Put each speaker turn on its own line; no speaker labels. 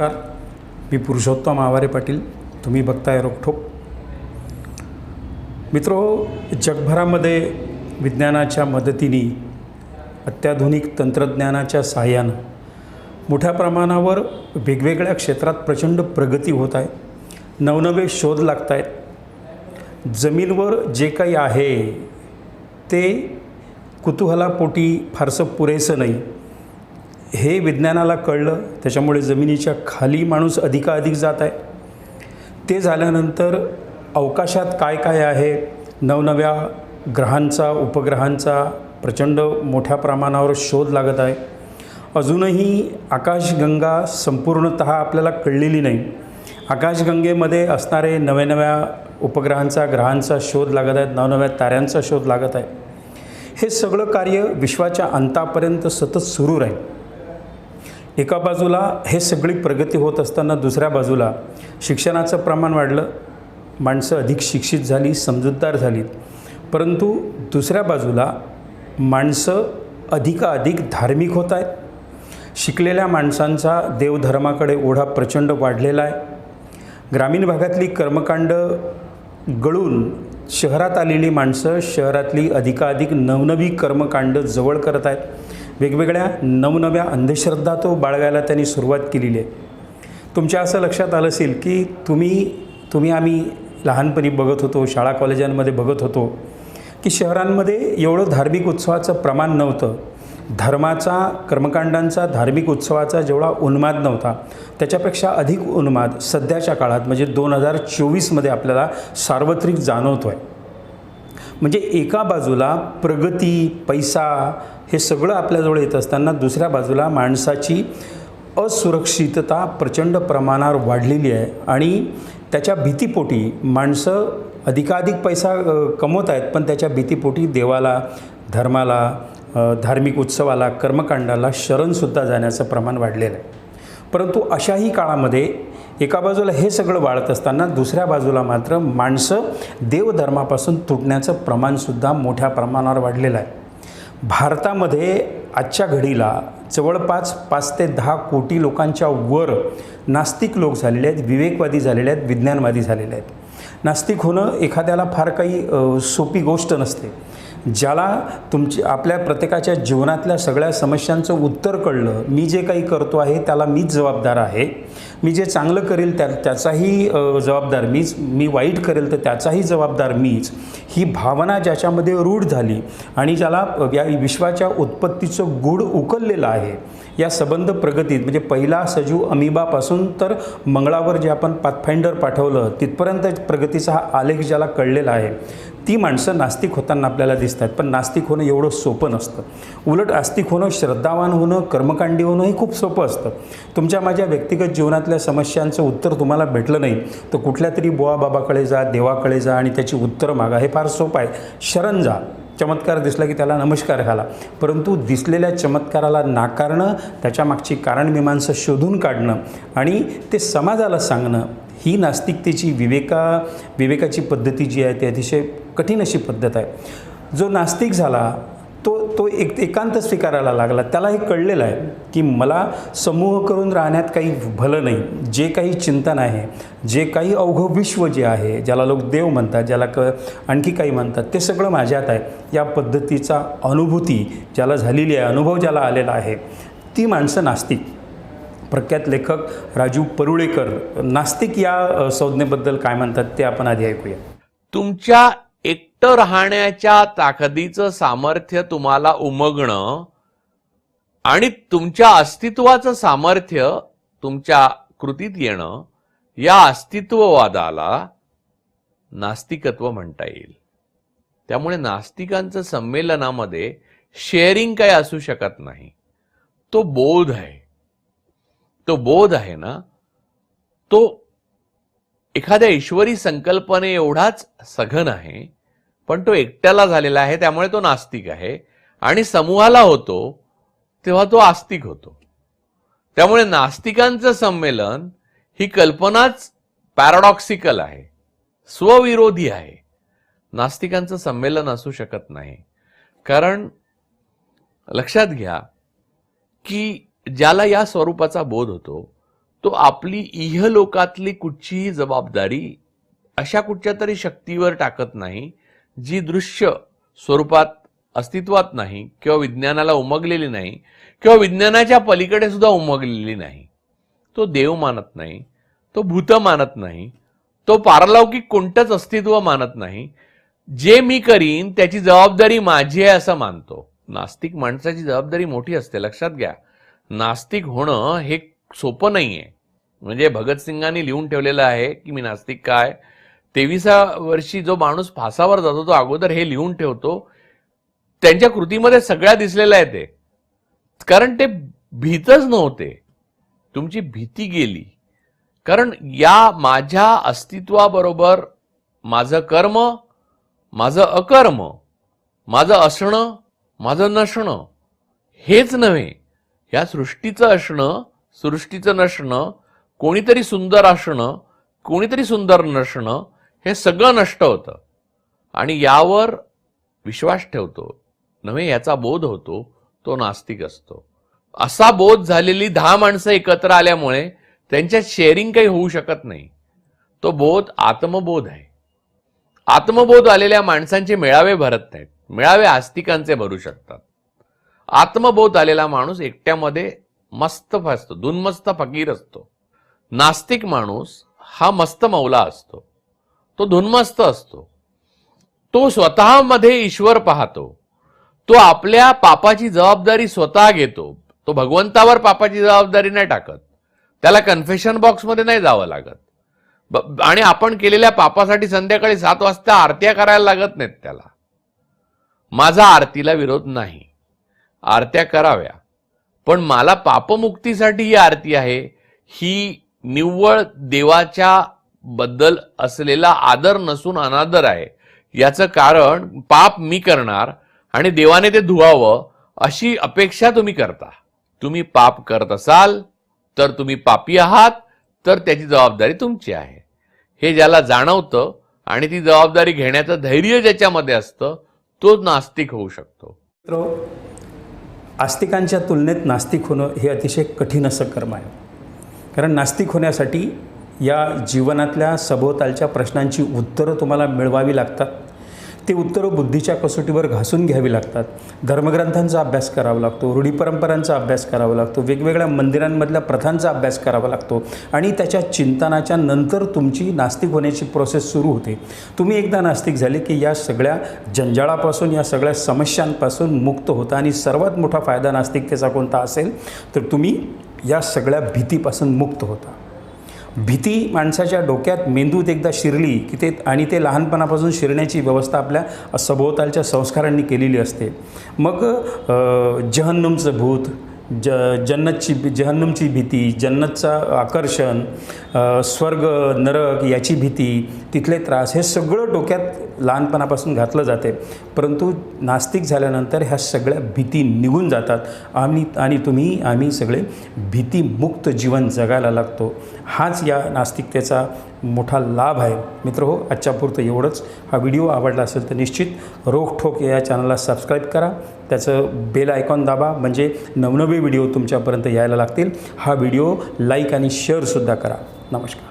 नमस्कार. मी पुरुषोत्तम आवारे पाटील. तुम्ही बघताय रोखोक मित्रो जगभरामध्ये विज्ञानाच्या मदतीने अत्याधुनिक तंत्रज्ञानाच्या सहाय्यानं मोठ्या प्रमाणावर वेगवेगळ्या क्षेत्रात प्रचंड प्रगती होत आहे. नवनवे शोध लागत आहेत जमीनवर जे काही आहे ते कुतूहलापोटी फारसं पुरेसं नाही. हे विज्ञानाला कळलं त्याच्यामुळे जमिनीच्या खाली माणूस अधिकाधिक जात आहे. ते झाल्यानंतर अवकाशात काय काय आहे? नवनव्या ग्रहांचा उपग्रहांचा प्रचंड मोठ्या प्रमाणावर शोध लागत आहे. अजूनही आकाशगंगा संपूर्णत आपल्याला कळलेली नाही. आकाशगंगेमध्ये असणारे नव्या नव्या उपग्रहांचा ग्रहांचा शोध लागत आहेत नवनव्या ताऱ्यांचा शोध लागत आहे. हे सगळं कार्य विश्वाच्या अंतापर्यंत सतत सुरू राहील. एका बाजूला हे सगळी प्रगती होत असताना दुसऱ्या बाजूला शिक्षणाचं प्रमाण वाढलं. माणसं अधिक शिक्षित झाली समजूतदार झाली. परंतु दुसऱ्या बाजूला माणसं अधिकाधिक धार्मिक होत आहेत. शिकलेल्या माणसांचा देवधर्माकडे ओढा प्रचंड वाढलेला आहे. ग्रामीण भागातली कर्मकांड गळून शहरात आलेली माणसं शहरातली अधिकाधिक नवनवी कर्मकांड जवळ करत आहेत. वेगवेगळ्या नवनव्या अंधश्रद्धा तो बाळगायला त्यांनी सुरुवात केलेली आहे. तुमच्या असं लक्षात आलं असेल की तुम्ही तुम्ही आम्ही लहानपणी बघत होतो शाळा कॉलेजांमध्ये बघत होतो की शहरांमध्ये एवढं धार्मिक उत्सवाचं प्रमाण नव्हतं. धर्माचा कर्मकांडांचा धार्मिक उत्सवाचा जेवढा उन्माद नव्हता त्याच्यापेक्षा अधिक उन्माद सध्याच्या काळात म्हणजे दोन हजार चोवीसमध्ये आपल्याला सार्वत्रिक जाणवतो आहे म्हणजे एका बाजूला प्रगती पैसा हे सगळं आपल्याजवळ येत असताना दुसऱ्या बाजूला माणसाची असुरक्षितता प्रचंड प्रमाणावर वाढलेली आहे. आणि त्याच्या भीतीपोटी माणसं अधिकाधिक पैसा कमवत आहेत पण त्याच्या भीतीपोटी देवाला धर्माला धार्मिक उत्सवाला कर्मकांडाला शरणसुद्धा जाण्याचं प्रमाण वाढलेलं आहे. परंतु अशाही काळामध्ये एका बाजूला हे सगळं वाढत असताना दुसऱ्या बाजूला मात्र माणसं देवधर्मापासून तुटण्याचं प्रमाणसुद्धा मोठ्या प्रमाणावर वाढलेलं आहे. भारतामध्ये आजच्या घडीला जवळपास पाच ते दहा कोटी लोकांच्या वर नास्तिक लोक झालेले आहेत विवेकवादी झालेले आहेत विज्ञानवादी झालेले आहेत. नास्तिक होणं एखाद्याला फार काही सोपी गोष्ट नसते. ज्याला तुमची आपल्या प्रत्येकाच्या जीवनातल्या सगळ्या समस्यांचं उत्तर कळलं मी जे काही करतो आहे त्याला मीच जबाबदार आहे. मी जे चांगलं करेल त्या त्याचाही जबाबदार मीच मी वाईट करेल तर त्याचाही जबाबदार मीच. ही भावना ज्याच्यामध्ये रूढ झाली आणि ज्याला या विश्वाच्या उत्पत्तीचं गूढ उकललेलं आहे या संबंध प्रगतीत म्हणजे पहिला सजीव अमिबापासून तर मंगळावर जे आपण पाथफाइंडर पाठवलं तिथपर्यंत प्रगतीचा हा आलेख ज्याला कळलेला आहे ती माणसं नास्तिक होताना आपल्याला दिसतात. पण नास्तिक होणं एवढं सोपं नसतं. उलट आस्तिक होणं श्रद्धावान होणं कर्मकांडी होणं हे खूप सोपं असतं. तुमच्या माझ्या व्यक्तिगत जीवनातल्या समस्यांचं उत्तर तुम्हाला भेटलं नाही तर कुठल्या तरी बुवा बाबाकडे जा देवाकडे जा आणि त्याची उत्तरं मागा. हे फार सोपं आहे. शरण जा. चमत्कार दिसला की त्याला नमस्कार घाला. परंतु दिसलेल्या चमत्काराला नाकारणं त्याच्या मागची कारणमीमांसा शोधून काढणं आणि ते समाजाला सांगणं ही नास्तिकतेची विवेका विवेकाची पद्धती जी आहे ती अतिशय कठीण अशी पद्धत आहे. जो नास्तिक झाला तो एक एकांत स्वीकारायला लागला. त्याला हे कळलेलं आहे की मला समूह करून राहण्यात काही भलं नाही जे काही चिंतन आहे जे काही अवघं विश्व जे आहे ज्याला लोक देव म्हणतात ज्याला क आणखी काही म्हणतात ते सगळं माझ्यात आहे. या पद्धतीचा अनुभूती ज्याला झालेली आहे अनुभव ज्याला आलेला आहे ती माणसं नास्तिक. प्रख्यात लेखक राजू परुळेकर नास्तिक या संज्ञेबद्दल काय म्हणतात ते आपण आधी ऐकूया.
तुमच्या घट्ट राहण्याच्या ताकदीचं सामर्थ्य तुम्हाला उमगणं आणि तुमच्या अस्तित्वाचं सामर्थ्य तुमच्या कृतीत येणं या अस्तित्ववादाला नास्तिकत्व म्हणता येईल. त्यामुळे नास्तिकांचं संमेलनामध्ये शेअरिंग काय असू शकत नाही. तो बोध आहे. तो बोध आहे ना? तो एखाद्या ईश्वरी संकल्पने एवढाच सघन आहे पण तो एकट्याला झालेला आहे त्यामुळे तो नास्तिक आहे. आणि समूहाला होतो तेव्हा तो आस्तिक होतो. त्यामुळे नास्तिकांचं संमेलन ही कल्पनाच पॅराडॉक्सिकल आहे. स्वविरोधी आहे. नास्तिकांचं संमेलन असू शकत नाही. कारण लक्षात घ्या की ज्याला या स्वरूपाचा बोध होतो तो आपली इहलोकातली कुठचीही जबाबदारी अशा कुठच्या तरी शक्तीवर टाकत नाही जी दृश्य स्वरूपात अस्तित्वात नाही किंवा विज्ञानाला उमगलेली नाही किंवा विज्ञानाच्या पलीकडे सुद्धा उमगलेली नाही तो देव मानत नाही तो भूत मानत नाही तो पारलौकिक कोणतंच अस्तित्व मानत नाही जे मी करीन त्याची जबाबदारी माझी आहे असं मानतो. नास्तिक माणसाची जबाबदारी मोठी असते लक्षात घ्या. नास्तिक होणं हे सोपं नाही आहे म्हणजे भगतसिंगांनी लिहून ठेवलेलं आहे की मी नास्तिक काय? तेविसा वर्षी जो माणूस फासावर जातो तो अगोदर हे लिहून ठेवतो त्यांच्या कृतीमध्ये सगळ्या दिसलेलं आहे ते. कारण ते भीतच नव्हते. तुमची भीती गेली. कारण या माझ्या अस्तित्वाबरोबर माझं कर्म माझं अकर्म माझं असणं माझं नसणं हेच नव्हे. या सृष्टीचं असणं सृष्टीचं नसणं कोणीतरी सुंदर असणं कोणीतरी सुंदर नसणं हे सगळं नष्ट होतं. आणि यावर विश्वास ठेवतो. नव्हे याचा बोध होतो तो नास्तिक असतो. असा बोध झालेली दहा माणसं एकत्र आल्यामुळे त्यांच्यात शेअरिंग काही होऊ शकत नाही. तो बोध आत्मबोध आहे. आत्मबोध आलेल्या माणसांचे मेळावे भरत नाहीत. मेळावे आस्तिकांचे भरू शकतात. आत्मबोध आलेला माणूस एकट्यामध्ये मस्त असतो दुन्मस्त फकीर असतो. नास्तिक माणूस हा मस्त मौला असतो. तो धुन्मस्त असतो. तो स्वतःमध्ये ईश्वर पाहतो. तो आपल्या पापाची जबाबदारी स्वतः घेतो. तो भगवंतावर पापाची जबाबदारी नाही टाकत. त्याला कन्फेशन बॉक्समध्ये नाही जावं लागत. ब- आणि आपण केलेल्या पापासाठी संध्याकाळी सात वाजता आरत्या करायला लागत नाहीत त्याला. माझा आरतीला विरोध नाही. आरत्या कराव्या. पण मला पापमुक्तीसाठी ही आरती आहे. ही निव्वळ देवाच्या बद्दल असलेला आदर नसून अनादर आहे. याचं कारण पाप मी करणार आणि देवाने ते धुवावं अशी अपेक्षा तुम्ही करता. तुम्ही पाप करत असाल तर तुम्ही पापी आहात तर त्याची जबाबदारी तुमची आहे. हे ज्याला जाणवतं आणि ती जबाबदारी घेण्याचं धैर्य ज्याच्यामध्ये असतं तो नास्तिक होऊ शकतो.
मित्र आस्तिकांच्या तुलनेत नास्तिक होणं हे अतिशय कठीण असं कर्म आहे. कारण नास्तिक होण्यासाठी या जीवनातल्या सभोवतालच्या प्रश्नांची उत्तरं तुम्हाला मिळवावी लागतात. ते उत्तरं बुद्धीच्या कसोटीवर घासून घ्यावी लागतात. धर्मग्रंथांचा अभ्यास करावा लागतो रूढी परंपरांचा अभ्यास करावा लागतो वेगवेगळ्या मंदिरांमधल्या प्रथांचा अभ्यास करावा लागतो आणि त्याच्या चिंतनाच्या नंतर तुमची नास्तिक होण्याची प्रोसेस सुरू होते. तुम्ही एकदा नास्तिक झाले की या सगळ्या जंजाळापासून या सगळ्या समस्यांपासून मुक्त होता आणि सर्वात मोठा फायदा नास्तिकतेचा कोणता असेल तर तुम्ही या सगळ्या भीतीपासून मुक्त होता. भीती माणसाच्या डोक्यात मेंदूत एकदा शिरली की ते आणि ते लहानपणापासून शिरण्याची व्यवस्था आपल्या सभोवतालच्या संस्कारांनी केलेली असते. मग जहन्नमचं जहन्नुमचं भूत ज जन्नतची जहन्नुमची भीती जन्नतचं आकर्षण स्वर्ग नरक याची भीती तिथले त्रास हे सगळं डोक्यात लहानपणापासून घातलं जाते. परंतु नास्तिक झाल्यानंतर ह्या सगळ्या भीती निघून जातात. आम्ही आणि तुम्ही आम्ही सगळे भीतीमुक्त जीवन जगायला लागतो. हाच या नास्तिकतेचा मोठा लाभ आहे. मित्र हो आजच्यापुरतं एवढंच. हा व्हिडिओ आवडला असेल तर निश्चित रोखठोक या चॅनलला सबस्क्राईब करा. त्याचं बेल आयकॉन दाबा. म्हणजे नवनवे व्हिडिओ तुमच्यापर्यंत यायला लागतील. हा व्हिडिओ लाईक आणि शेअरसुद्धा करा. नमस्कार.